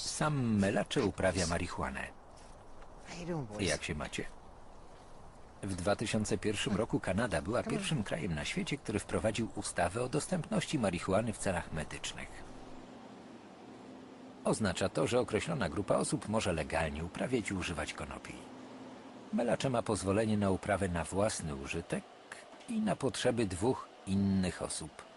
Sam Melacze uprawia marihuanę. Jak się macie? W 2001 roku Kanada była pierwszym krajem na świecie, który wprowadził ustawę o dostępności marihuany w celach medycznych. Oznacza to, że określona grupa osób może legalnie uprawiać i używać konopi. Melacze ma pozwolenie na uprawę na własny użytek i na potrzeby dwóch innych osób.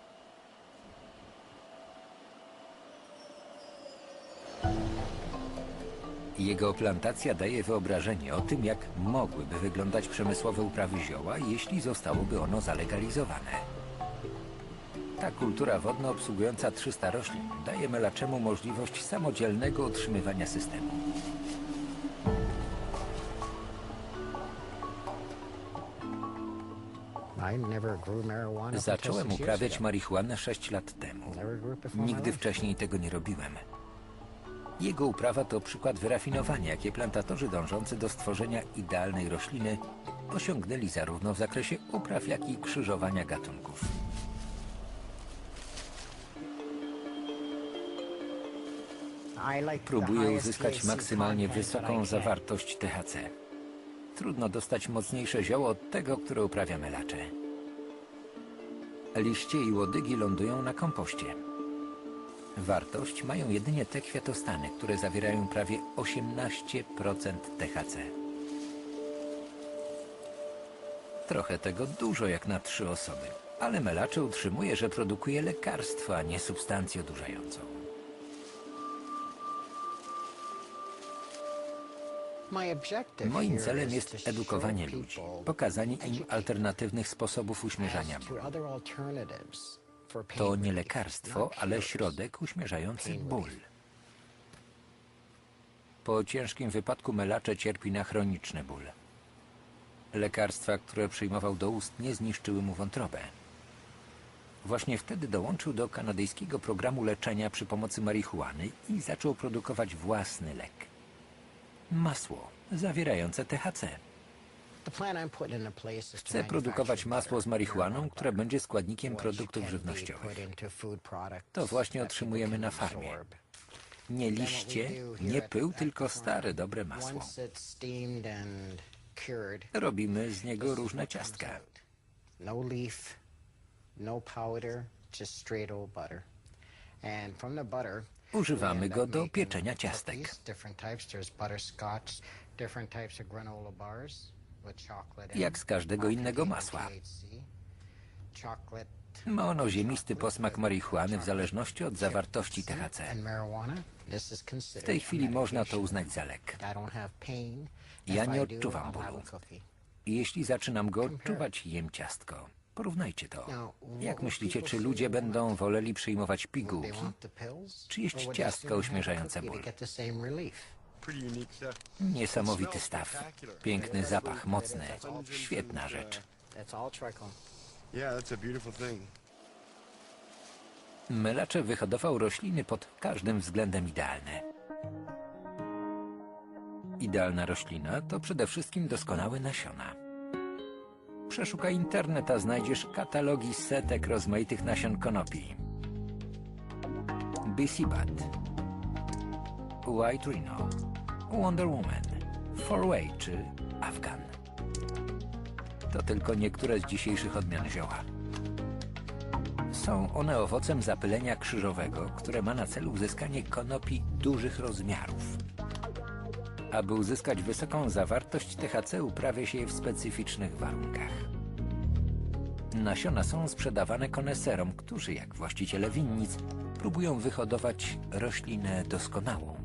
Jego plantacja daje wyobrażenie o tym, jak mogłyby wyglądać przemysłowe uprawy zioła, jeśli zostałoby ono zalegalizowane. Ta kultura wodna obsługująca 300 roślin daje melaczemu możliwość samodzielnego utrzymywania systemu. Zacząłem uprawiać marihuanę 6 lat temu. Nigdy wcześniej tego nie robiłem. Jego uprawa to przykład wyrafinowania, jakie plantatorzy dążący do stworzenia idealnej rośliny osiągnęli zarówno w zakresie upraw, jak i krzyżowania gatunków. Próbuję uzyskać maksymalnie wysoką zawartość THC. Trudno dostać mocniejsze zioło od tego, które uprawia melacze. Liście i łodygi lądują na kompoście. Wartość mają jedynie te kwiatostany, które zawierają prawie 18% THC. Trochę tego dużo jak na trzy osoby, ale melacze utrzymuje, że produkuje lekarstwo, a nie substancję odurzającą. Moim celem jest edukowanie ludzi, pokazanie im alternatywnych sposobów uśmierzania bólu. To nie lekarstwo, ale środek uśmierzający ból. Po ciężkim wypadku melacze cierpi na chroniczny ból. Lekarstwa, które przyjmował do ust, nie zniszczyły mu wątrobę. Właśnie wtedy dołączył do kanadyjskiego programu leczenia przy pomocy marihuany i zaczął produkować własny lek. Masło zawierające THC. Chcę produkować masło z marihuaną, które będzie składnikiem produktów żywnościowych. To właśnie otrzymujemy na farmie. Nie liście, nie pył, tylko stare, dobre masło. Robimy z niego różne ciastka. No no Używamy go do pieczenia ciastek. Jak z każdego innego masła. Ma ono ziemisty posmak marihuany w zależności od zawartości THC. W tej chwili można to uznać za lek. Ja nie odczuwam bólu. jeśli zaczynam go odczuwać, jem ciastko. Porównajcie to. Jak myślicie, czy ludzie będą woleli przyjmować pigułki, czy jeść ciastka uśmierzające ból? Niesamowity staw. Piękny zapach, mocny. Świetna rzecz. Melacze wyhodował rośliny pod każdym względem idealne. Idealna roślina to przede wszystkim doskonałe nasiona. Przeszukaj internet, a znajdziesz katalogi setek rozmaitych nasion konopi. Bud, White Rhino, Wonder Woman, Four-Way czy Afghan. To tylko niektóre z dzisiejszych odmian zioła. Są one owocem zapylenia krzyżowego, które ma na celu uzyskanie konopi dużych rozmiarów. Aby uzyskać wysoką zawartość THC uprawia się je w specyficznych warunkach. Nasiona są sprzedawane koneserom, którzy, jak właściciele winnic, próbują wyhodować roślinę doskonałą.